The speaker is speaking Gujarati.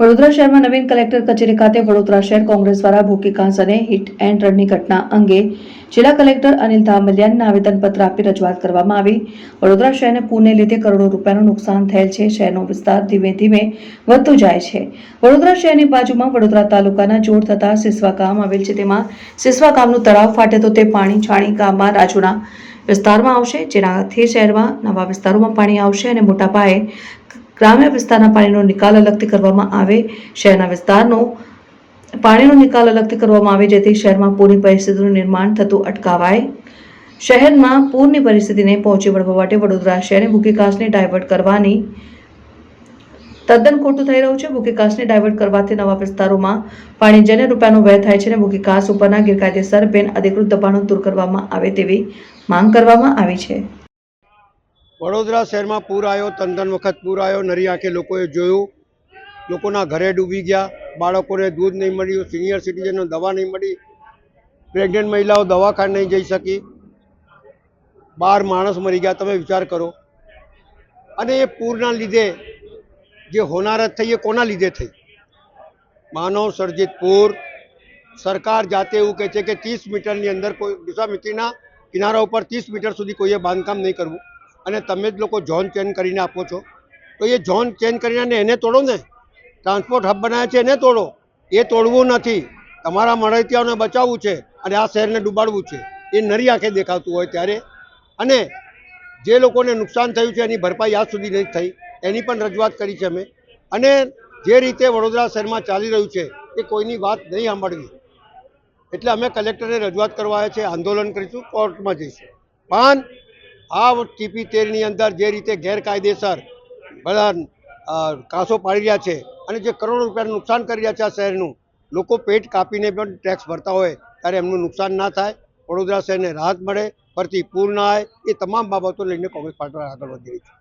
વડોદરા શહેરમાં નવીન કલેક્ટર કચેરી ખાતે વડોદરા શહેર કોંગ્રેસ દ્વારા ભૂકી કાંસ અને હિટ એન્ડ રનની ઘટના અંગે જિલ્લા કલેક્ટર અનિલ ધામલિયાને આવેદનપત્ર આપી રજૂઆત કરવામાં આવી. વડોદરા શહેરને પૂરને લીધે કરોડો રૂપિયાનું નુકસાન થયેલ છે. શહેરનો વિસ્તાર ધીમે ધીમે વધતો જાય છે. વડોદરા શહેરની બાજુમાં વડોદરા તાલુકાના જોડ થતા સિસવા ગામ આવેલ છે. તેમાં સિસવા ગામનું તળાવ ફાટે તો તે પાણી છાણી ગામમાં રાજુના વિસ્તારમાં આવશે, જેનાથી શહેરમાં નવા વિસ્તારોમાં પાણી આવશે અને મોટા પાયે ગ્રામ્ય વિસ્તારના પાણીનો નિકાલ અલગથી કરવામાં આવે. શહેરના વિસ્તારનો પાણીનો નિકાલ અલગથી કરવામાં આવે, જેથી શહેરમાં પૂરની પરિસ્થિતિનું નિર્માણ થતું અટકાવાય. શહેરમાં પૂરની પરિસ્થિતિને પહોંચી વળવા માટે વડોદરા શહેરની ભૂખીકાસને ડાયવર્ટ કરવાની તદ્દન ખોટું થઈ રહ્યું છે. ભૂખીકાસને ડાયવર્ટ કરવાથી નવા વિસ્તારોમાં પાણી જેને રૂપિયાનો વ્યય થાય છે અને ભૂખીકાસ ઉપરના ગેરકાયદેસર બેન અધિકૃત દબાણો દૂર કરવામાં આવે તેવી માંગ કરવામાં આવી છે. વડોદરા શહેરમાં પૂર આવ્યો ત્રણ ત્રણ વખત પૂર આવ્યો, નરી આંખે લોકોએ જોયું. લોકોના ઘરે ડૂબી ગયા, બાળકોને દૂધ નહીં મળ્યું, સિનિયર સિટીઝનો દવા નહીં મળી. પ્રેગ્નન્ટ મહિલાઓ દવાખાને નહીં જઈ શકી. બાર માણસ મરી ગયા, તમે વિચાર કરો. અને એ પૂરના લીધે જે હોનારત થઈ, એ કોના લીધે થઈ? માનવ સર્જિત પૂર. સરકાર જાતે એવું કહે છે કે ત્રીસ મીટરની અંદર કોઈ વિશ્વામિત્રીના કિનારા ઉપર ત્રીસ મીટર સુધી કોઈએ બાંધકામ નહીં કરવું. અને તમે જ લોકો ઝોન ચેન્જ કરીને આપો છો. તો એ ઝોન ચેન્જ કરીને એને તોડો ને. ટ્રાન્સપોર્ટ હબ બનાવ્યા છે એને તોડો. એ તોડવું નથી. તમારા મળતિયાઓને બચાવવું છે અને આ શહેરને ડૂબાડવું છે. એ નરી આંખે દેખાતું હોય ત્યારે. અને જે લોકોને નુકસાન થયું છે એની ભરપાઈ આજ સુધી નથી થઈ. એની પણ રજૂઆત કરી છે અમે. અને જે રીતે વડોદરા શહેરમાં ચાલી રહ્યું છે, એ કોઈની વાત નહીં સાંભળવી. એટલે અમે કલેક્ટરને રજૂઆત કરવા આવ્યા છે, આંદોલન કરીશું, કોર્ટમાં જઈશું. પણ આ ટીપી તેરની અંદર જે રીતે ગેરકાયદેસર બધા કાંસો પાડી રહ્યા છે અને જે કરોડો રૂપિયાનું નુકસાન કરી રહ્યા છે આ શહેરનું, લોકો પેટ કાપીને પણ ટેક્સ ભરતા હોય ત્યારે એમનું નુકસાન ના થાય, વડોદરા શહેરને રાહત મળે, ફરતી પૂર ના આવે, એ તમામ બાબતો લઈને કોંગ્રેસ પાર્ટી આગળ વધી રહી છે.